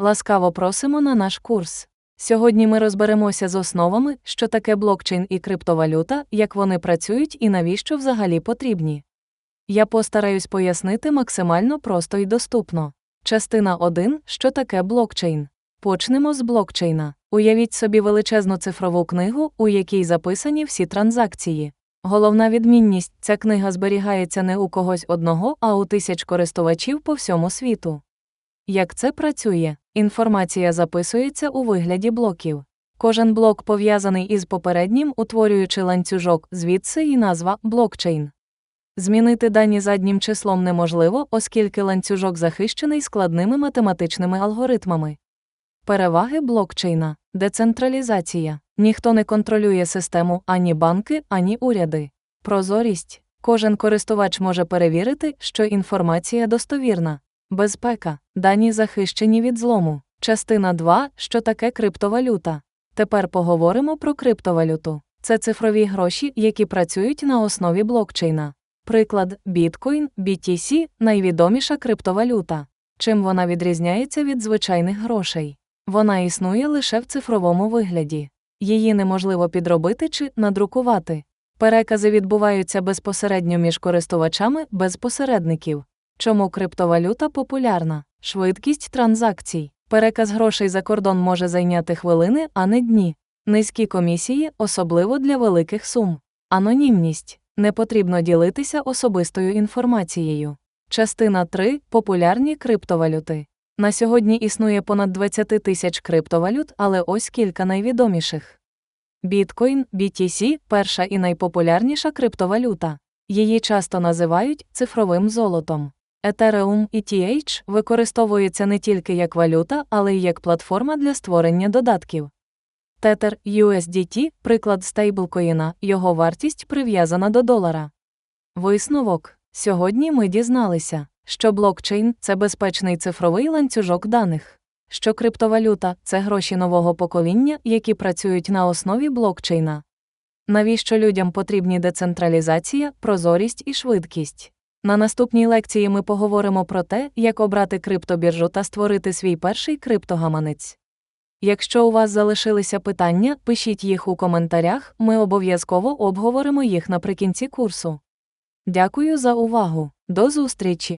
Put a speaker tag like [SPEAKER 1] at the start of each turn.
[SPEAKER 1] Ласкаво просимо на наш курс. Сьогодні ми розберемося з основами, що таке блокчейн і криптовалюта, як вони працюють і навіщо взагалі потрібні. Я постараюсь пояснити максимально просто і доступно. Частина 1. Що таке блокчейн? Почнемо з блокчейна. Уявіть собі величезну цифрову книгу, у якій записані всі транзакції. Головна відмінність ця книга зберігається не у когось одного, а у тисяч користувачів по всьому світу. Як це працює? Інформація записується у вигляді блоків. Кожен блок пов'язаний із попереднім, утворюючи ланцюжок, звідси і назва блокчейн. Змінити дані заднім числом неможливо, оскільки ланцюжок захищений складними математичними алгоритмами. Переваги блокчейна децентралізація. Ніхто не контролює систему ані банки, ані уряди. Прозорість. Кожен користувач може перевірити, що інформація достовірна. Безпека. Дані захищені від злому. Частина 2. Що таке криптовалюта? Тепер поговоримо про криптовалюту. Це цифрові гроші, які працюють на основі блокчейна. Приклад Біткоін, BTC – найвідоміша криптовалюта. Чим вона відрізняється від звичайних грошей? Вона існує лише в цифровому вигляді. Її неможливо підробити чи надрукувати. Перекази відбуваються безпосередньо між користувачами без посередників. Чому криптовалюта популярна? Швидкість транзакцій. Переказ грошей за кордон може зайняти хвилини, а не дні. Низькі комісії, особливо для великих сум. Анонімність. Не потрібно ділитися особистою інформацією. Частина 3. Популярні криптовалюти. На сьогодні існує понад 20 тисяч криптовалют, але ось кілька найвідоміших. Біткоін, BTC – перша і найпопулярніша криптовалюта. Її часто називають цифровим золотом. Ethereum ETH використовується не тільки як валюта, але й як платформа для створення додатків. Tether USDT – приклад стейблкоїна, його вартість прив'язана до долара. Висновок. Сьогодні ми дізналися, що блокчейн це безпечний цифровий ланцюжок даних, що криптовалюта це гроші нового покоління, які працюють на основі блокчейна. Навіщо людям потрібні децентралізація, прозорість і швидкість? На наступній лекції ми поговоримо про те, як обрати криптобіржу та створити свій перший криптогаманець. Якщо у вас залишилися питання, пишіть їх у коментарях, ми обов'язково обговоримо їх наприкінці курсу. Дякую за увагу. До зустрічі!